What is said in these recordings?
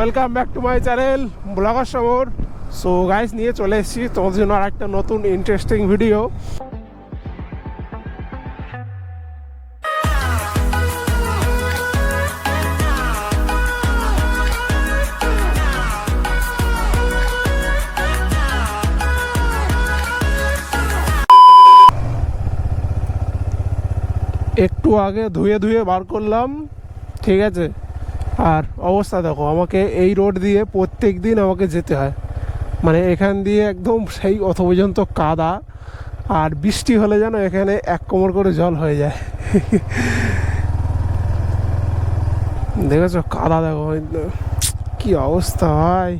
Welcome back to my channel blogger Samar so guys নিয়ে চলে এসেছি তোমাদের জন্য আর একটা নতুন ইন্টারেস্টিং ভিডিও একটু আগে ধুয়ে ধুয়ে বার করলাম, ঠিক আছে? আর অবস্থা দেখো, আমাকে এই রোড দিয়ে প্রত্যেক দিন আমাকে যেতে হয়। মানে এখান দিয়ে একদম সেই অত পর্যন্ত কাদা, আর বৃষ্টি হলে যেন এখানে এক কোমর করে জল হয়ে যায়। দেখেছ কাদা দেখো কি অবস্থা ভাই।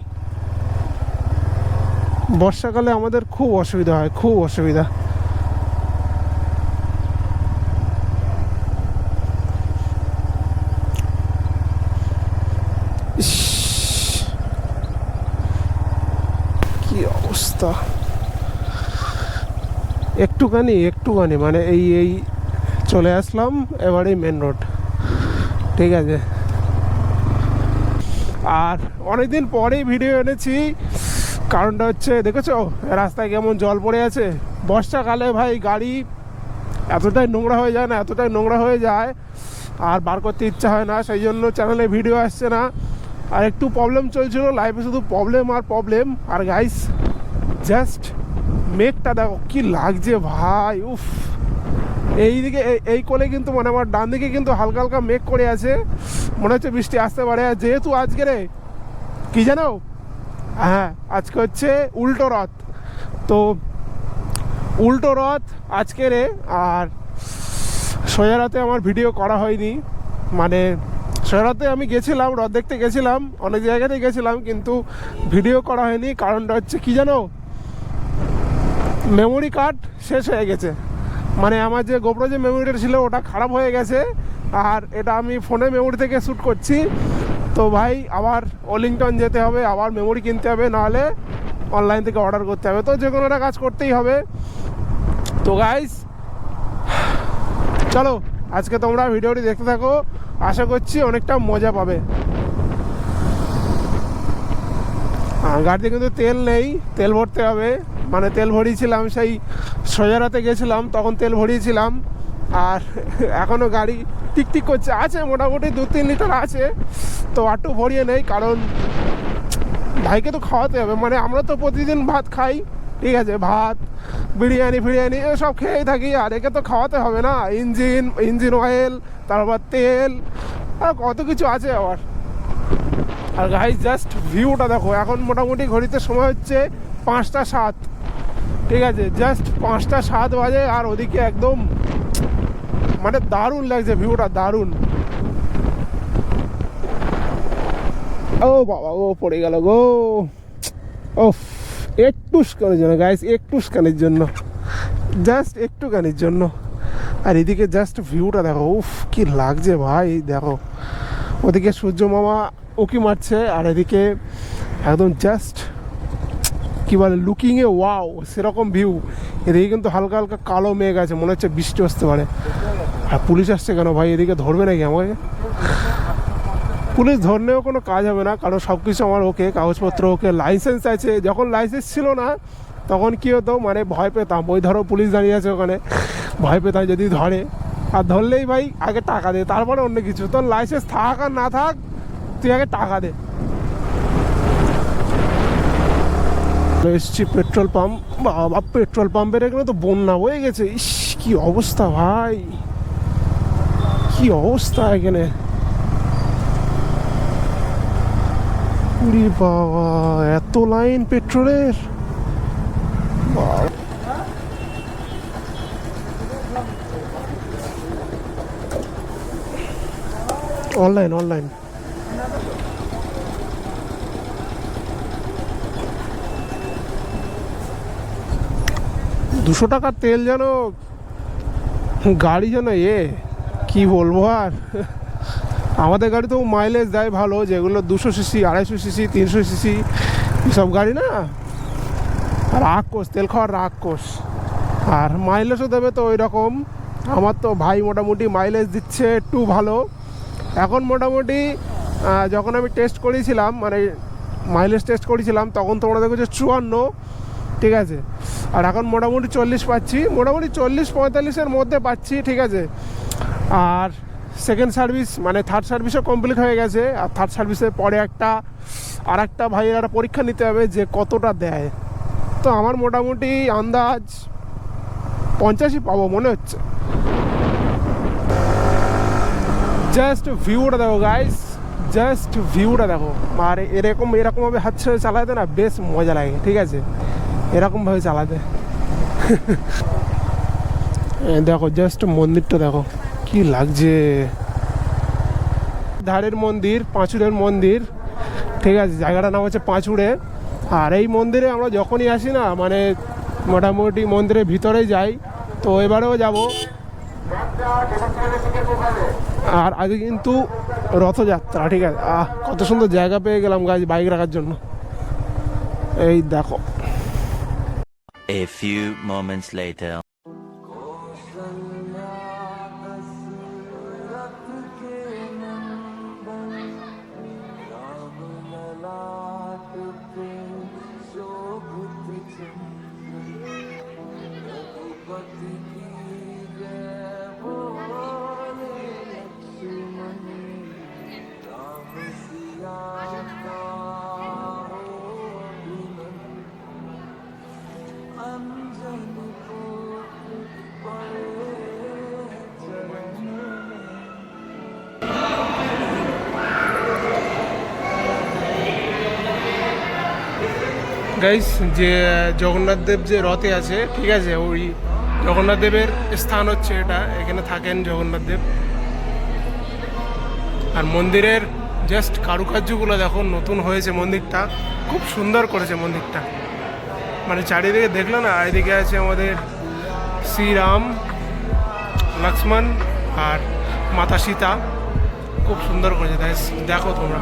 বর্ষাকালে আমাদের খুব অসুবিধা হয়, খুব অসুবিধা ইস, কি অবস্থা একটুখানি একটুখানি মানে এই এই চলে আসলাম এবারে মেন রোড ঠিক আছে। আর অনেকদিন পরেই ভিডিও এনেছি, কারণটা হচ্ছে, দেখেছ? রাস্তায় কেমন জল পড়ে আছে। বর্ষাকালে ভাই, গাড়ি এতটাই নোংরা হয়ে যায় না, এতটাই নোংরা হয়ে যায়, আর বার করতে ইচ্ছা হয় না, সেই জন্য চ্যানেলে ভিডিও আসছে না। আর একটু প্রবলেম চলছিল লাইফে শুধু প্রবলেম আর প্রবলেম আর গাইস জাস্ট মেঘটা দেখো, কি লাগছে ভাই, উফ। এই- এই কোলে কিন্তু মানে আমার ডান দিকে কিন্তু হালকা হালকা মেঘ করে আছে। মনে হচ্ছে বৃষ্টি আসতে পারে। আর যেহেতু আজকে রে, কি জানো? হ্যাঁ আজকে হচ্ছে উল্টো রথ। তো উল্টো রথ আজকে রে, আর সোজা রাতে আমার ভিডিও করা হয়নি। মানে সোজা রাতে আমি গেছিলাম, রথ দেখতে গেছিলাম, অনেক জায়গাতে গেছিলাম, কিন্তু ভিডিও করা হয়নি। কারণটা হচ্ছে কি জানো? মেমোরি কার্ড শেষ হয়ে গেছে। মানে আমার যে গোপ্রো যে মেমোরিটা ছিল, ওটা খারাপ হয়ে গেছে। আর এটা আমি ফোনে মেমোরি থেকে শ্যুট করছি। তো ভাই, আবার ওলিংটন যেতে হবে, আবার মেমোরি কিনতে হবে, নাহলে অনলাইন থেকে অর্ডার করতে হবে। তো যে কোনো একটা কাজ করতেই হবে। তো গাইস চলো, আজকে তোমরা ভিডিওটি দেখতে থাকো। আশা করছি অনেকটা মজা পাবে। গাড়িতে কিন্তু তেল নেই, তেল ভরতে হবে। মানে তেল ভরিয়েছিলাম, সেই সোজারাতে গেছিলাম, তখন তেল ভরিয়েছিলাম, আর এখনও গাড়ি টিকটিক করছে, আছে, মোটামুটি দু তিন লিটার আছে, তো একটু ভরিয়ে নেই, কারণ ভাইকে তো খাওয়াতে হবে মানে আমরা তো প্রতিদিন ভাত খাই, ঠিক আছে, ভাত, বিরিয়ানি ফিরিয়ানি, এসব খেয়েই থাকি, আর একে তো খাওয়াতে হবে না, ইঞ্জিন ইঞ্জিন অয়েল তারপর তেল, আর কত কিছু আছে আবার। আর গাইজ জাস্ট ভিউটা দেখো, এখন মোটামুটি ঘড়িতে সময় হচ্ছে পাঁচটা সাত। ঠিক আছে জাস্ট পাঁচটা সাত বাজে আর ওদিকে একদম মানে দারুণ লাগছে ভিউটা দারুণ। ও বাবা, ও পড়ে গেল গো। ও একটু স্কানের জন্য গাইস একটু স্কানের জন্য। জাস্ট একটু একটুখানির জন্য। আর এদিকে জাস্ট ভিউটা দেখো, উফ, কি লাগছে ভাই, দেখো। ওদিকে সূর্য মামা উকি মারছে, আর এদিকে একদম জাস্ট কি বলে লুকিংয়ে ওয়াও সেরকম ভিউ এদিকে কিন্তু হালকা হালকা কালো মেঘ আছে, মনে হচ্ছে বৃষ্টি আসতে পারে। আর পুলিশ আসছে কেন ভাই? এদিকে ধরবে নাকি আমাকে? পুলিশ ধরলেও কোনো কাজ হবে না, কারণ সব কিছু আমার ওকে, কাগজপত্র ওকে লাইসেন্স আছে। যখন লাইসেন্স ছিল না, তখন কী হতো? মানে ভয় পেতাম। ওই ধরো পুলিশ দাঁড়িয়ে আছে ওখানে। ভয় পেতাম যদি ধরে। আর ধরলেই ভাই, আগে টাকা দে, তারপরে অন্য কিছু। তোর লাইসেন্স থাক আর না থাক, তুই আগে টাকা দে। এসছি পেট্রোল পাম্প। বাবা পেট্রোল পাম্পের এখানে তো বন্যা হয়ে গেছে। ইস, কি অবস্থা ভাই। কি অবস্থা এখানে। বাবা, এত লাইন পেট্রোলের। Online online. দুশো টাকার তেল যেন গাড়ি যেন এ, কি বলব আর? আমাদের গাড়ি তো মাইলেজ দেয় ভালো, যেগুলো দুশো সিসি আড়াইশো সিসি তিনশো সিসি এসব গাড়ি না? রাগ কোষ তেল খাওয়ার রাগ কোষ আর মাইলেজও দেবে তো ওই রকম আমার তো ভাই মোটামুটি মাইলেজ দিচ্ছে একটু ভালো। এখন মোটামুটি যখন আমি টেস্ট করেছিলাম মানে মাইলেজ টেস্ট করেছিলাম, তখন তোমরা দেখেছ চুয়ান্ন, ঠিক আছে? আর এখন মোটামুটি চল্লিশ পাচ্ছি, মোটামুটি চল্লিশ পঁয়তাল্লিশের মধ্যে পাচ্ছি, ঠিক আছে? আর সেকেন্ড সার্ভিস মানে থার্ড সার্ভিসও কমপ্লিট হয়ে গেছে, আর থার্ড সার্ভিসের পরে একটা আর একটা ভাইয়ের একটা পরীক্ষা নিতে হবে যে কতটা দেয়। তো আমার মোটামুটি আন্দাজ পঞ্চাশই পাবো, মনে হচ্ছে। জাস্ট ভিউটা দেখো গাইস জাস্ট ভিউটা দেখো। আর এরকম, এরকমভাবে হাত ছেড়ে চালাতে না, বেশ মজা লাগে, ঠিক আছে? এরকমভাবে চালাতে। দেখো জাস্ট মন্দিরটা দেখো, কি লাগছে। ধারের মন্দির, পাঁচুরের মন্দির, ঠিক আছে, জায়গাটার নাম হচ্ছে পাঁচুড়ে। আর এই মন্দিরে আমরা যখনই আসি না মানে মোটামুটি মন্দিরের ভিতরে যাই, তো এবারেও যাব। আর আগে কিন্তু রথযাত্রা, ঠিক আছে। আহ, কত সুন্দর জায়গা পেয়ে গেলাম গাছ বাইক রাখার জন্য। এই দেখো। A few moments later. Guys যে জগন্নাথ দেব যে রথে আছে, ঠিক আছে, ওই জগন্নাথ দেবের স্থান হচ্ছে এটা, এখানে থাকেন জগন্নাথ দেব। আর মন্দিরের জাস্ট কারুকার্যগুলো দেখো, নতুন হয়েছে মন্দিরটা, খুব সুন্দর করেছে মন্দিরটা। মানে চারিদিকে দেখল না, এদিকে আছে আমাদের শ্রীরাম, লক্ষ্মণ আর মাতা সীতা, খুব সুন্দর করেছে দেখো তোমরা।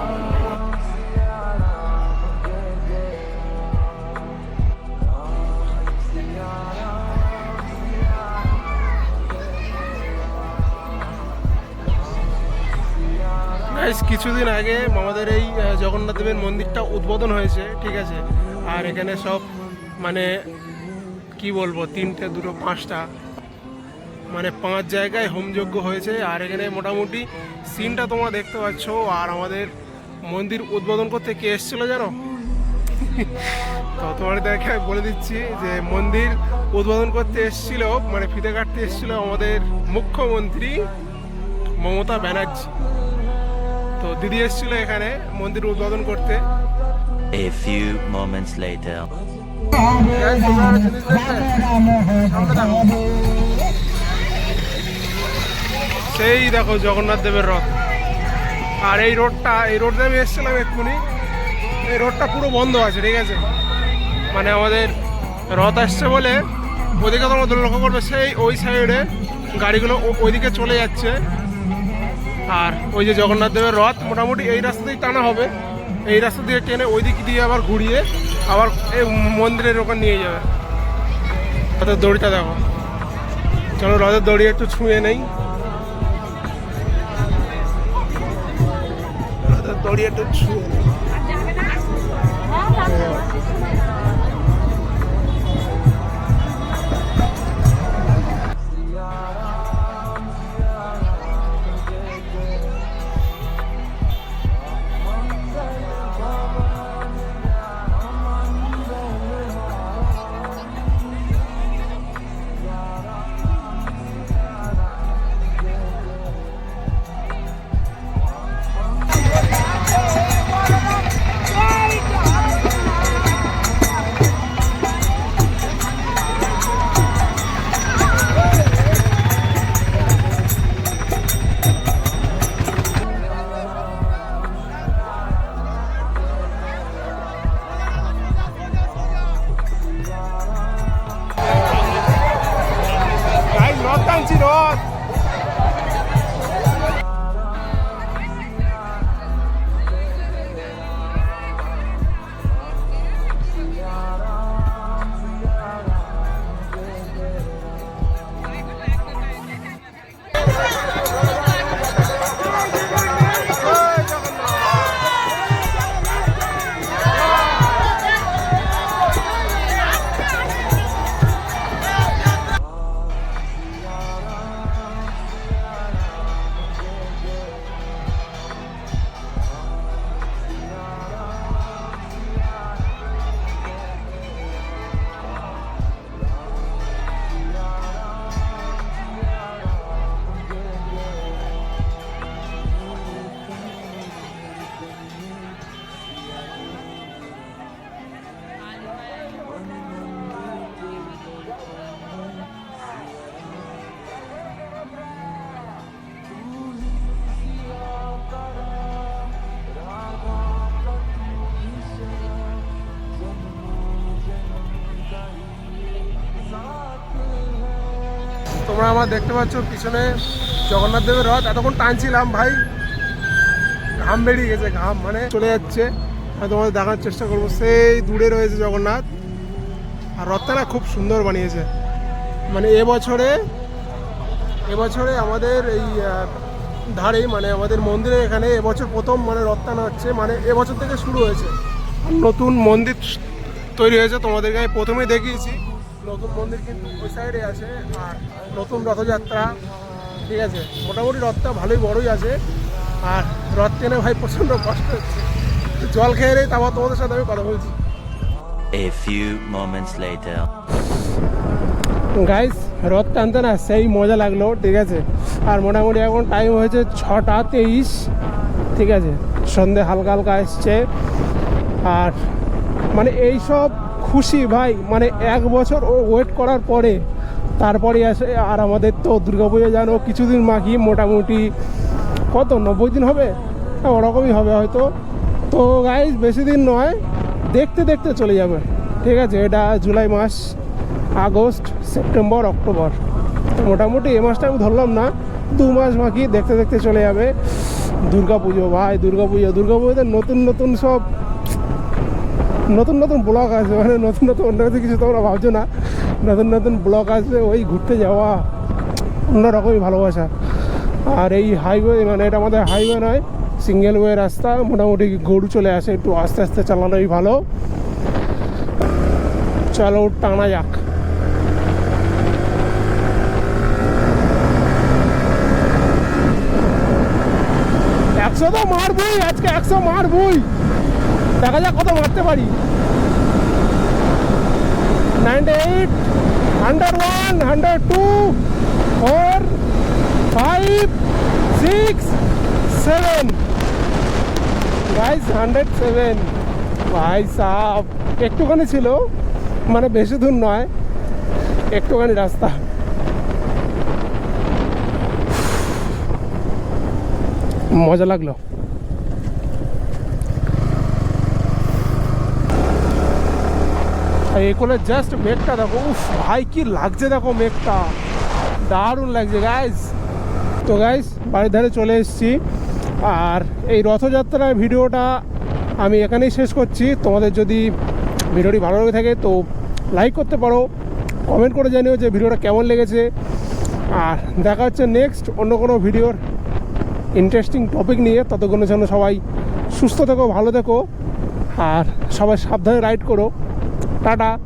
গাইস কিছুদিন আগে আমাদের এই জগন্নাথ দেবের মন্দিরটা উদ্বোধন হয়েছে, ঠিক আছে? আর এখানে সব মানে কি বলব, তিনটে, দুটো, পাঁচটা মানে পাঁচ জায়গায় হোমযজ্ঞ হয়েছে। আর এখানে মোটামুটি সিনটা তোমরা দেখতে পাচ্ছ, আর আমাদের মন্দির উদ্বোধন করতে কে এসেছিল জানো? তো তোমার দেখে বলে দিচ্ছি যে মন্দির উদ্বোধন করতে এসেছিল মানে ফিতে কাটতে এসেছিল আমাদের মুখ্যমন্ত্রী মমতা ব্যানার্জি। তো দিদি এসেছিল এখানে মন্দির উদ্বোধন করতে। A few moments later. সেই দেখো জগন্নাথ দেবের রথ। আর এই রোডটা এই রোড দিয়ে আমি এসেছিলাম এক্ষুনি। এই রোডটা পুরো বন্ধ আছে ঠিক আছে? মানে আমাদের রথ আসছে বলে ওদিকে তোমরা লক্ষ্য করবে সেই ওই সাইডে গাড়িগুলো ওইদিকে চলে যাচ্ছে। আর ওই যে জগন্নাথ দেবের রথ, মোটামুটি এই রাস্তাতেই টানা হবে। এই রাস্তা দিয়ে টেনে ওই দিক দিয়ে আবার ঘুরিয়ে আবার এই মন্দিরের ওখানে নিয়ে যাবে। রথের দড়িটা দেখো। চলো রথের দড়ি একটু ছুঁয়ে নেই। রথের দড়ি একটু ছুঁয়ে নেই। তোমরা আমার দেখতে পাচ্ছ, পিছনে জগন্নাথ দেবের রথ। এতক্ষণ টানছিলাম, ভাই। ঘাম বেরিয়ে গেছে, ঘাম মানে চলে যাচ্ছে। আমি তোমাদের দেখার চেষ্টা করব। সেই দূরে রয়েছে জগন্নাথ। আর রথটা খুব সুন্দর বানিয়েছে। মানে এবছরে এবছরে আমাদের এই ধারেই মানে আমাদের মন্দিরের এখানে এবছর প্রথম মানে রথ টানা হচ্ছে। মানে এবছর থেকে শুরু হয়েছে। নতুন মন্দির তৈরি হয়েছে। তোমাদেরকে আমি প্রথমেই দেখিয়েছি। নতুন মন্দির কিন্তু ওই সাইডে আছে আর নতুন রথযাত্রা ঠিক আছে? মোটামুটি রথটা ভালোই বড়ই আছে আর রথ টেনে ভাই প্রচণ্ড কষ্ট হচ্ছে। জল খেয়ে নেই তারপর তোমাদের সাথে আমি কথা বলছি। A few moments later. Guys রথ টানতে না সেই মজা লাগল ঠিক আছে? আর মোটামুটি এখন টাইম হয়েছে ছটা তেইশ ঠিক আছে? সন্ধে হালকা হালকা এসছে আর মানে এই সব খুশি ভাই মানে এক বছর ও ওয়েট করার পরে তারপরে আসে, আর আমাদের তো দুর্গাপুজো জানো, কিছুদিন মাখি মোটামুটি কত, নব্বই দিন হবে? হ্যাঁ ওরকমই হবে হয়তো। তো গাইজ বেশি দিন নয়, দেখতে দেখতে চলে যাবে। ঠিক আছে, এটা জুলাই মাস, আগস্ট, সেপ্টেম্বর, অক্টোবর। তো মোটামুটি এ মাসটা আমি ধরলাম না, দু মাস বাকি দেখতে দেখতে চলে যাবে। দুর্গা পুজো, ভাই, দুর্গা পুজো, দুর্গা পুজোতে নতুন নতুন সব নতুন নতুন ব্লগ আসবে মানে নতুন নতুন অন্য কিছু কিছু তোমরা ভাবছ না। নতুন নতুন ব্লগ আসবে, ওই ঘুরতে যাওয়া, অন্যরকমই ভালোবাসা। আর এই হাইওয়ে মানে এটা আমাদের হাইওয়ে নয় সিঙ্গেল ওয়ে রাস্তা, মোটামুটি গরু চলে আসে, একটু আস্তে আস্তে চালানোই ভালো। চলো, টানা যাক। একশো তো মার মারবই, আজকে একশো মার মারবই। দেখা যাক কত মারতে পারি। Ninety eight hundred one hundred two four five six seven guys hundred seven ভাই সাহ একটুখানি ছিল মানে বেশি দূর নয়, একটুখানি রাস্তা। মজা লাগল। আর এগুলো জাস্ট মেঘটা দেখো। উফ, ভাই, কি লাগছে দেখো মেঘটা। দারুণ লাগছে গাইস তো গাইস বাড়ির ধারে চলে এসেছি। আর এই রথযাত্রার ভিডিওটা আমি এখানেই শেষ করছি। তোমাদের যদি ভিডিওটি ভালো লেগে থাকে, তো লাইক করতে পারো। কমেন্ট করে জানিও যে ভিডিওটা কেমন লেগেছে। আর দেখা হচ্ছে নেক্সট অন্য কোনো ভিডিওর ইন্টারেস্টিং টপিক নিয়ে। ততক্ষণের জন্য সবাই সুস্থ থেকো, ভালো থেকো। আর সবাই সাবধানে রাইড করো। 哒哒。